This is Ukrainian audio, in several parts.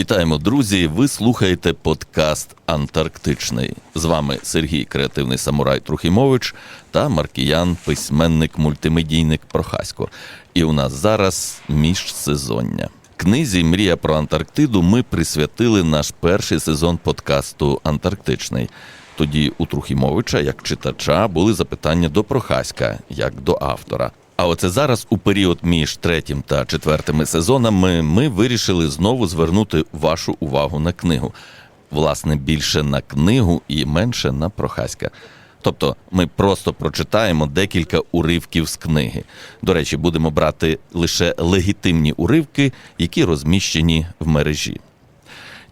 Вітаємо, друзі! Ви слухаєте подкаст Антарктичний. З вами Сергій, креативний самурай Трухімович та Маркіян, письменник, мультимедійник Прохасько. І у нас зараз міжсезоння. Книзі Мрія про Антарктиду ми присвятили наш перший сезон подкасту Антарктичний. Тоді у Трухімовича, як читача, були запитання до Прохаська, як до автора. А оце зараз, у період між третім та четвертими сезонами, ми вирішили знову звернути вашу увагу на книгу. Власне, більше на книгу і менше на Прохаська. Тобто ми просто прочитаємо декілька уривків з книги. До речі, будемо брати лише легітимні уривки, які розміщені в мережі.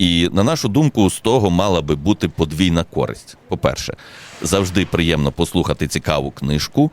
І на нашу думку, з того мала би бути подвійна користь. По-перше, завжди приємно послухати цікаву книжку.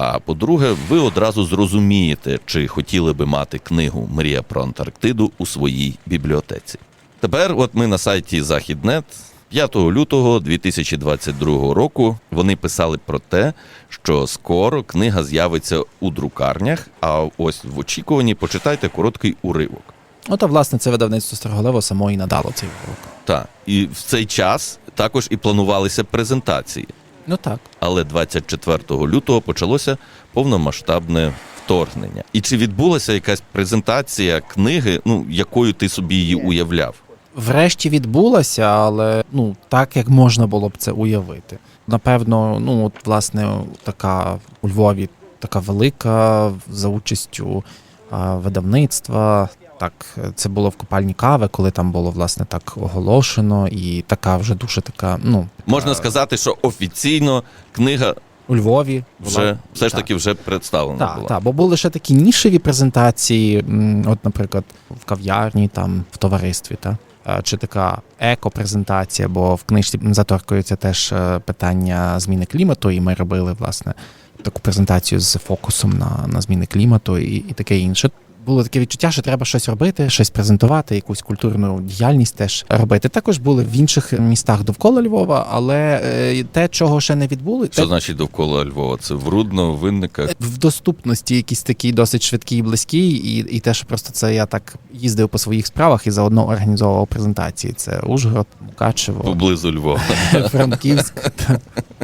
А по-друге, ви одразу зрозумієте, чи хотіли би мати книгу Мрія про Антарктиду у своїй бібліотеці. Тепер, от ми на сайті Західнет 5 лютого 2022 року вони писали про те, що скоро книга з'явиться у друкарнях. А ось в очікуванні почитайте короткий уривок. Ото, власне, це видавництво Строголево само і надало цей урок. Так, і в цей час також і планувалися презентації. Ну так. Але 24 лютого почалося повномасштабне вторгнення. І чи відбулася якась презентація книги, ну якою ти собі її уявляв? Врешті відбулося, але ну так як можна було б це уявити. Напевно, ну от власне така у Львові така велика за участю а, видавництва. Так, це було в копальні кави, коли там було власне так оголошено, і така вже дуже така. Ну Можна а, сказати, що офіційно книга у Львові була. вже все ж Так. таки вже представлена Так, була. так, бо були ще такі нішеві презентації, от, наприклад, в кав'ярні, там, в товаристві, та? Е, чи така еко-презентація, бо в книжці заторкується теж е, питання зміни клімату, і ми робили, власне, таку презентацію з фокусом на, на зміни клімату і, і таке інше. Було таке відчуття, що треба щось робити, щось презентувати, якусь культурну діяльність теж робити. Також були в інших містах довкола Львова, але е, те, чого ще не відбули, Що те, значить довкола Львова? Це в Рудно, в Винниках. в доступності якісь такі досить швидкі і близькі, і, і те, що просто це я так їздив по своїх справах і заодно організовував презентації. Це Ужгород, Мукачево, Поблизу Львова. Франківськ.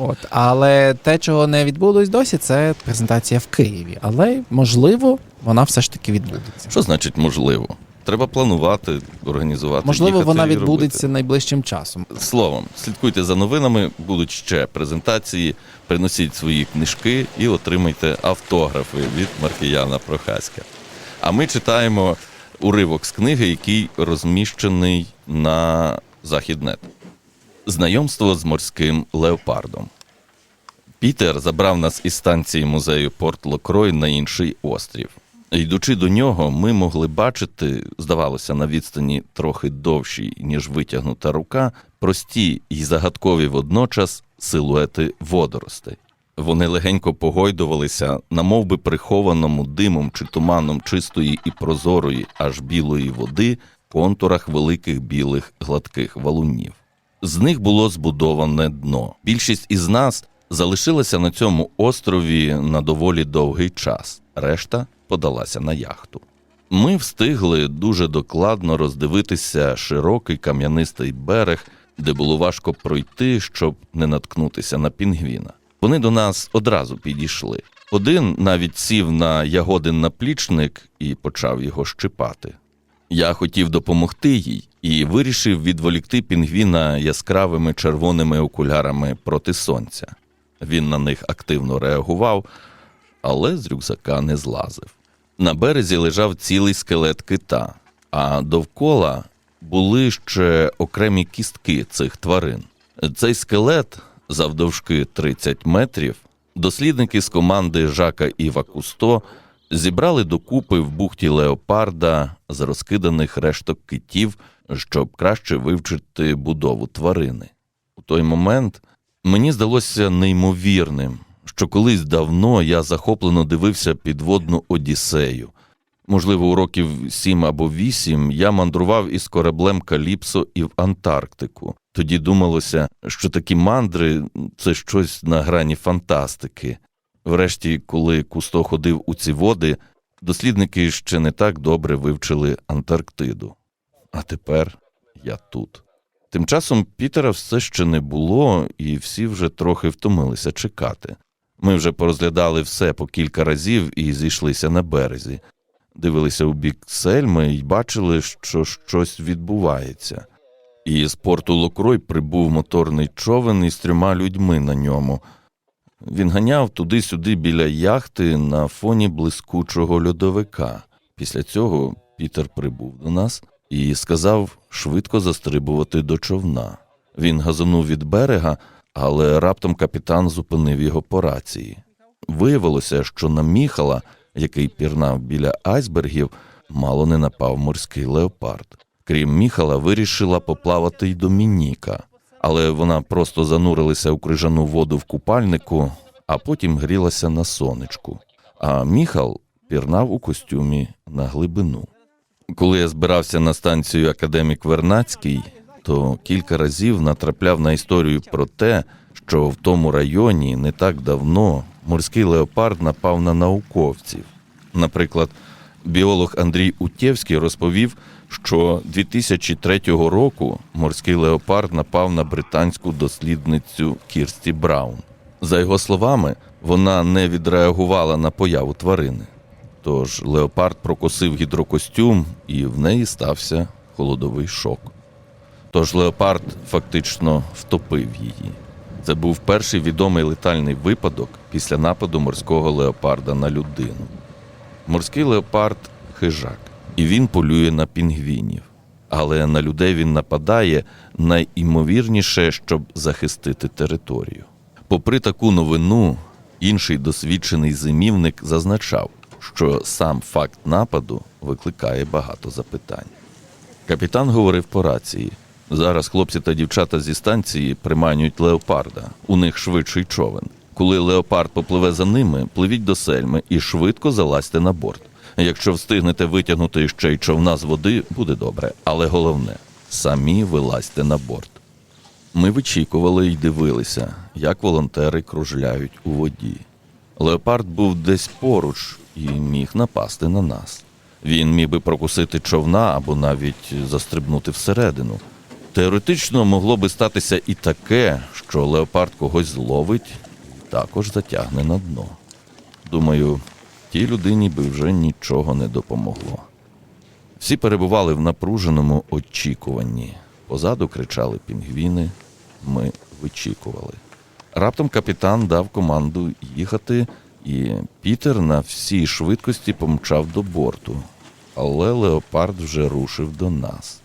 От, але те, чого не відбулось досі, це презентація в Києві. Але можливо, вона все ж таки відбудеться. Що значить можливо? Треба планувати, організувати. Можливо, їхати вона і робити. відбудеться найближчим часом. Словом, слідкуйте за новинами, будуть ще презентації, приносіть свої книжки і отримайте автографи від Маркіяна Прохаська. А ми читаємо уривок з книги, який розміщений на Західнет. Знайомство з морським леопардом. Пітер забрав нас із станції музею Порт Локрой на інший острів. Йдучи до нього, ми могли бачити, здавалося, на відстані трохи довшій, ніж витягнута рука, прості й загадкові водночас силуети водоростей. Вони легенько погойдувалися на мовби прихованому димом чи туманом чистої і прозорої, аж білої води, контурах великих білих гладких валунів. З них було збудоване дно. Більшість із нас залишилася на цьому острові на доволі довгий час, решта подалася на яхту. Ми встигли дуже докладно роздивитися широкий кам'янистий берег, де було важко пройти, щоб не наткнутися на пінгвіна. Вони до нас одразу підійшли. Один навіть сів на ягодин наплічник і почав його щипати. Я хотів допомогти їй і вирішив відволікти пінгвіна яскравими червоними окулярами проти сонця. Він на них активно реагував, але з рюкзака не злазив. На березі лежав цілий скелет кита, а довкола були ще окремі кістки цих тварин. Цей скелет, завдовжки 30 метрів, дослідники з команди Жака Іва Кусто зібрали докупи в бухті леопарда з розкиданих решток китів, щоб краще вивчити будову тварини. У той момент мені здалося неймовірним, що колись давно я захоплено дивився підводну Одіссею. Можливо, у років сім або вісім я мандрував із кораблем Каліпсо і в Антарктику. Тоді думалося, що такі мандри це щось на грані фантастики. Врешті, коли Кусто ходив у ці води, дослідники ще не так добре вивчили Антарктиду. а тепер я тут. Тим часом Пітера все ще не було, і всі вже трохи втомилися чекати. Ми вже порозглядали все по кілька разів і зійшлися на березі. Дивилися у бік сельми і бачили, що щось відбувається. І з порту Локрой прибув моторний човен із трьома людьми на ньому. Він ганяв туди-сюди біля яхти на фоні блискучого льодовика. Після цього Пітер прибув до нас і сказав швидко застрибувати до човна. Він газонув від берега, але раптом капітан зупинив його по рації. Виявилося, що на Міхала, який пірнав біля айсбергів, мало не напав морський леопард. Крім Міхала, вирішила поплавати й Домініка, але вона просто занурилася у крижану воду в купальнику, а потім грілася на сонечку. А Міхал пірнав у костюмі на глибину. Коли я збирався на станцію Академік Вернацький, то кілька разів натрапляв на історію про те, що в тому районі не так давно морський леопард напав на науковців. Наприклад, біолог Андрій Утєвський розповів, що 2003 року морський леопард напав на британську дослідницю Кірсті Браун. За його словами, вона не відреагувала на появу тварини. Тож леопард прокосив гідрокостюм, і в неї стався холодовий шок. Тож леопард фактично втопив її. Це був перший відомий летальний випадок після нападу морського леопарда на людину. Морський леопард хижак, і він полює на пінгвінів. Але на людей він нападає найімовірніше, щоб захистити територію. Попри таку новину, інший досвідчений зимівник зазначав, що сам факт нападу викликає багато запитань. Капітан говорив по рації. Зараз хлопці та дівчата зі станції приманюють леопарда. У них швидший човен. Коли леопард попливе за ними, пливіть до сельми і швидко залазьте на борт. Якщо встигнете витягнути ще й човна з води, буде добре. Але головне самі вилазьте на борт. Ми вичікували і дивилися, як волонтери кружляють у воді. Леопард був десь поруч і міг напасти на нас. Він міг би прокусити човна або навіть застрибнути всередину. Теоретично могло би статися і таке, що леопард когось зловить також затягне на дно. Думаю, тій людині би вже нічого не допомогло. Всі перебували в напруженому очікуванні. Позаду кричали пінгвіни. Ми вичікували. Раптом капітан дав команду їхати, і Пітер на всій швидкості помчав до борту. Але леопард вже рушив до нас.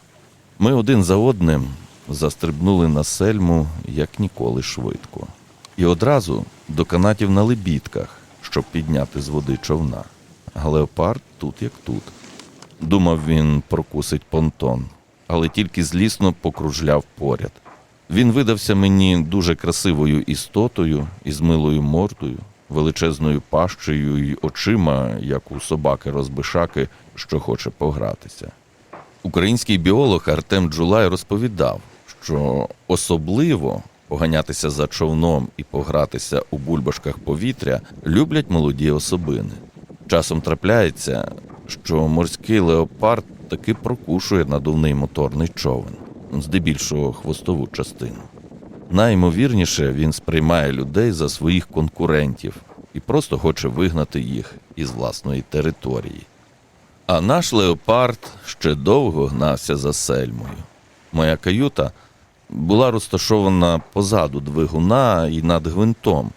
Ми один за одним застрибнули на сельму як ніколи швидко. І одразу до канатів на лебідках, щоб підняти з води човна. А леопард тут як тут. Думав, він прокусить понтон, але тільки злісно покружляв поряд. Він видався мені дуже красивою істотою із милою мордою, величезною пащею й очима, як у собаки розбишаки, що хоче погратися. Український біолог Артем Джулай розповідав, що особливо поганятися за човном і погратися у бульбашках повітря люблять молоді особини. Часом трапляється, що морський леопард таки прокушує надувний моторний човен, здебільшого хвостову частину. Найімовірніше він сприймає людей за своїх конкурентів і просто хоче вигнати їх із власної території. А наш леопард ще довго гнався за сельмою. Моя каюта була розташована позаду двигуна і над гвинтом.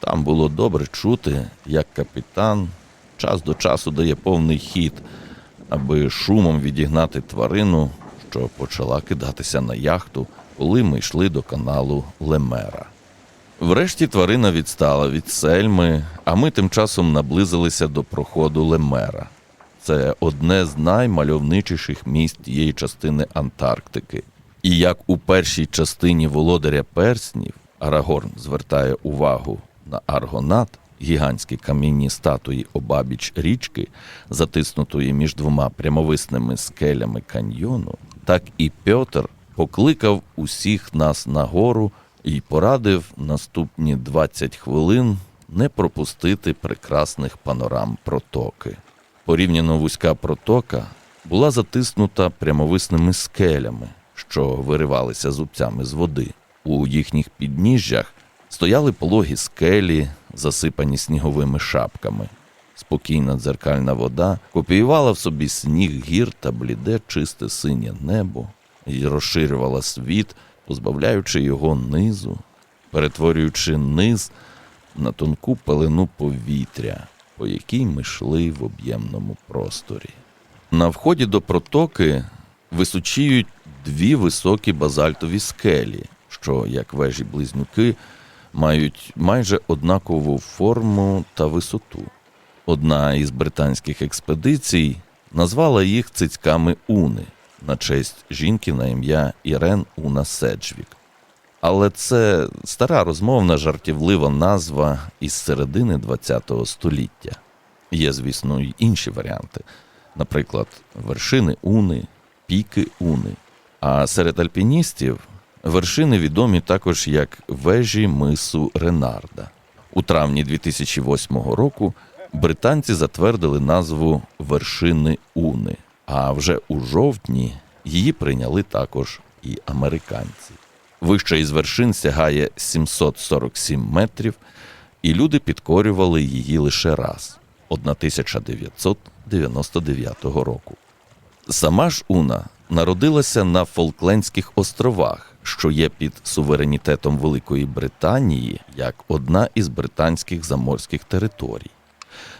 Там було добре чути, як капітан час до часу дає повний хід, аби шумом відігнати тварину, що почала кидатися на яхту, коли ми йшли до каналу Лемера. Врешті тварина відстала від сельми, а ми тим часом наблизилися до проходу Лемера. Це одне з наймальовничіших місць тієї частини Антарктики. І як у першій частині володаря перснів Арагорн звертає увагу на Аргонат, гігантські камінні статуї обабіч річки, затиснутої між двома прямовисними скелями каньйону, так і Пьотр покликав усіх нас нагору і порадив наступні 20 хвилин не пропустити прекрасних панорам протоки. Порівняно вузька протока була затиснута прямовисними скелями, що виривалися зубцями з води. У їхніх підніжжях стояли пологі скелі, засипані сніговими шапками. Спокійна дзеркальна вода копіювала в собі сніг гір та бліде чисте синє небо і розширювала світ, позбавляючи його низу, перетворюючи низ на тонку пелену повітря, по якій ми йшли в об'ємному просторі. На вході до протоки височіють дві високі базальтові скелі, що, як вежі близнюки, мають майже однакову форму та висоту. Одна із британських експедицій назвала їх цицьками Уни на честь жінки на ім'я Ірен Уна Седжвік. Але це стара розмовна жартівлива назва із середини ХХ століття. Є, звісно, й інші варіанти, наприклад, вершини Уни, піки Уни. А серед альпіністів вершини відомі також як вежі мису Ренарда. У травні 2008 року британці затвердили назву вершини Уни, а вже у жовтні її прийняли також і американці. Вища із вершин сягає 747 метрів, і люди підкорювали її лише раз 1999 року. Сама ж Уна народилася на Фолклендських островах, що є під суверенітетом Великої Британії як одна із британських заморських територій.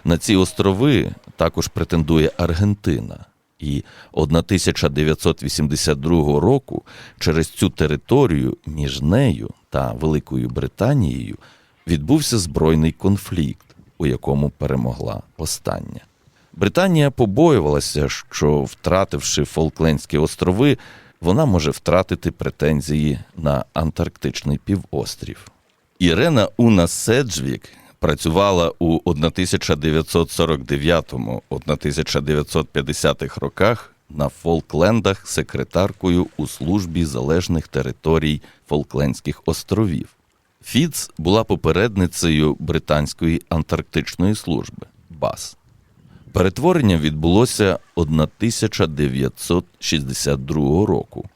На ці острови також претендує Аргентина. І 1982 року через цю територію між нею та Великою Британією відбувся збройний конфлікт, у якому перемогла остання. Британія побоювалася, що, втративши Фолклендські острови, вона може втратити претензії на Антарктичний півострів. Ірена Уна Седжвік працювала у 1949-1950 роках на Фолклендах секретаркою у службі залежних територій Фолклендських островів. Фіц була попередницею британської антарктичної служби БАС. Перетворення відбулося 1962 року.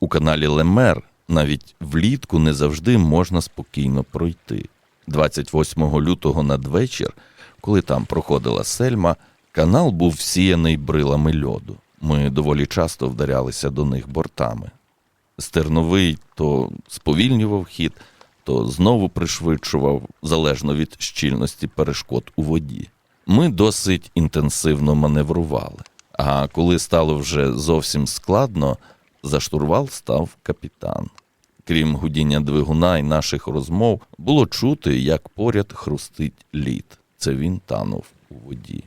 У каналі Лемер навіть влітку не завжди можна спокійно пройти. 28 лютого надвечір, коли там проходила сельма, канал був всіяний брилами льоду. Ми доволі часто вдарялися до них бортами. Стерновий то сповільнював хід, то знову пришвидшував, залежно від щільності перешкод у воді. Ми досить інтенсивно маневрували. А коли стало вже зовсім складно, за штурвал став капітан. Крім гудіння двигуна і наших розмов, було чути, як поряд хрустить лід. Це він танув у воді.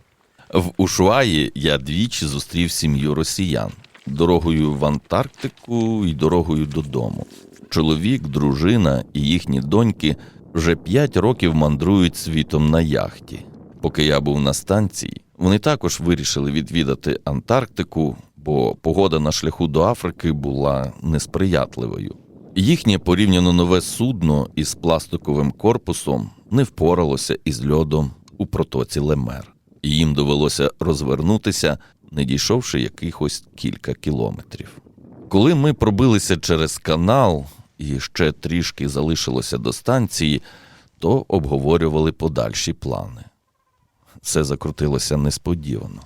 В Ушуаї я двічі зустрів сім'ю росіян дорогою в Антарктику і дорогою додому. Чоловік, дружина і їхні доньки вже п'ять років мандрують світом на яхті. Поки я був на станції, вони також вирішили відвідати Антарктику, бо погода на шляху до Африки була несприятливою. Їхнє порівняно нове судно із пластиковим корпусом не впоралося із льодом у протоці Лемер. І їм довелося розвернутися, не дійшовши якихось кілька кілометрів. Коли ми пробилися через канал і ще трішки залишилося до станції, то обговорювали подальші плани. Все закрутилося несподівано.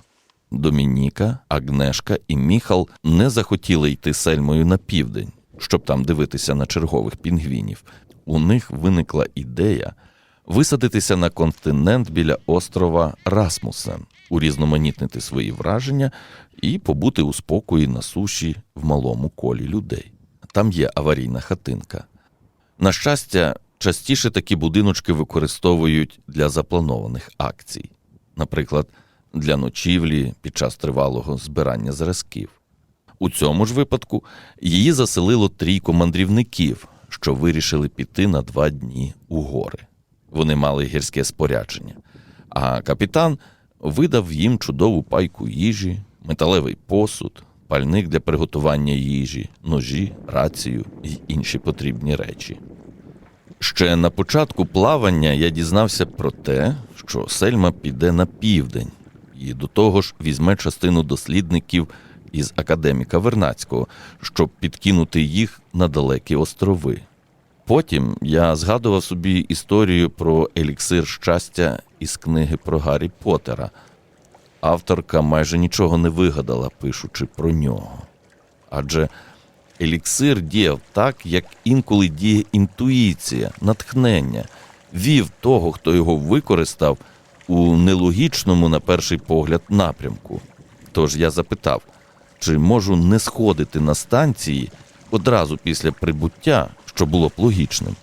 Домініка, Агнешка і Міхал не захотіли йти сельмою на південь, щоб там дивитися на чергових пінгвінів. У них виникла ідея висадитися на континент біля острова Расмусен, урізноманітнити свої враження і побути у спокої на суші в малому колі людей. Там є аварійна хатинка. На щастя, частіше такі будиночки використовують для запланованих акцій, наприклад, для ночівлі під час тривалого збирання зразків. У цьому ж випадку її заселило трійко мандрівників, що вирішили піти на два дні у гори. Вони мали гірське спорядження, а капітан видав їм чудову пайку їжі, металевий посуд, пальник для приготування їжі, ножі, рацію і інші потрібні речі. Ще на початку плавання я дізнався про те, що Сельма піде на південь І до того ж візьме частину дослідників із академіка Вернацького, щоб підкинути їх на далекі острови. Потім я згадував собі історію про еліксир щастя із книги про Гаррі Поттера. Авторка майже нічого не вигадала, пишучи про нього. Адже еліксир діяв так, як інколи діє інтуїція, натхнення, вів того, хто його використав у нелогічному, на перший погляд, напрямку. Тож я запитав, чи можу не сходити на станції одразу після прибуття, що було б логічним.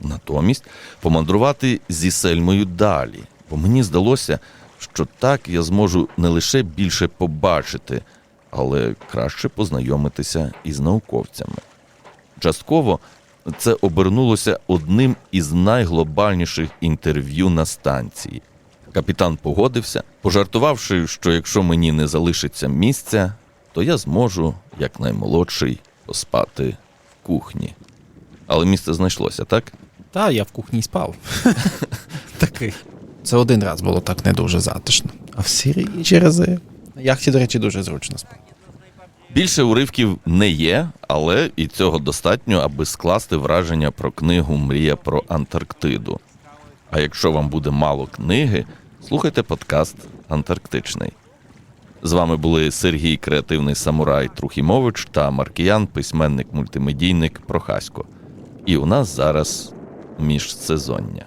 Натомість помандрувати зі сельмою далі, бо мені здалося, що так я зможу не лише більше побачити, але краще познайомитися із науковцями. Частково це обернулося одним із найглобальніших інтерв'ю на станції. Капітан погодився, пожартувавши, що якщо мені не залишиться місця, то я зможу, як наймолодший, поспати в кухні. Але місце знайшлося, так? Та я в кухні спав. Такий. Це один раз було так не дуже затишно. А всі інші рази. Яхті, до речі, дуже зручно спав. Більше уривків не є, але і цього достатньо, аби скласти враження про книгу Мрія про Антарктиду. А якщо вам буде мало книги, слухайте подкаст Антарктичний. З вами були Сергій Креативний Самурай Трухімович та Маркіян, письменник-мультимедійник Прохасько. І у нас зараз міжсезоння.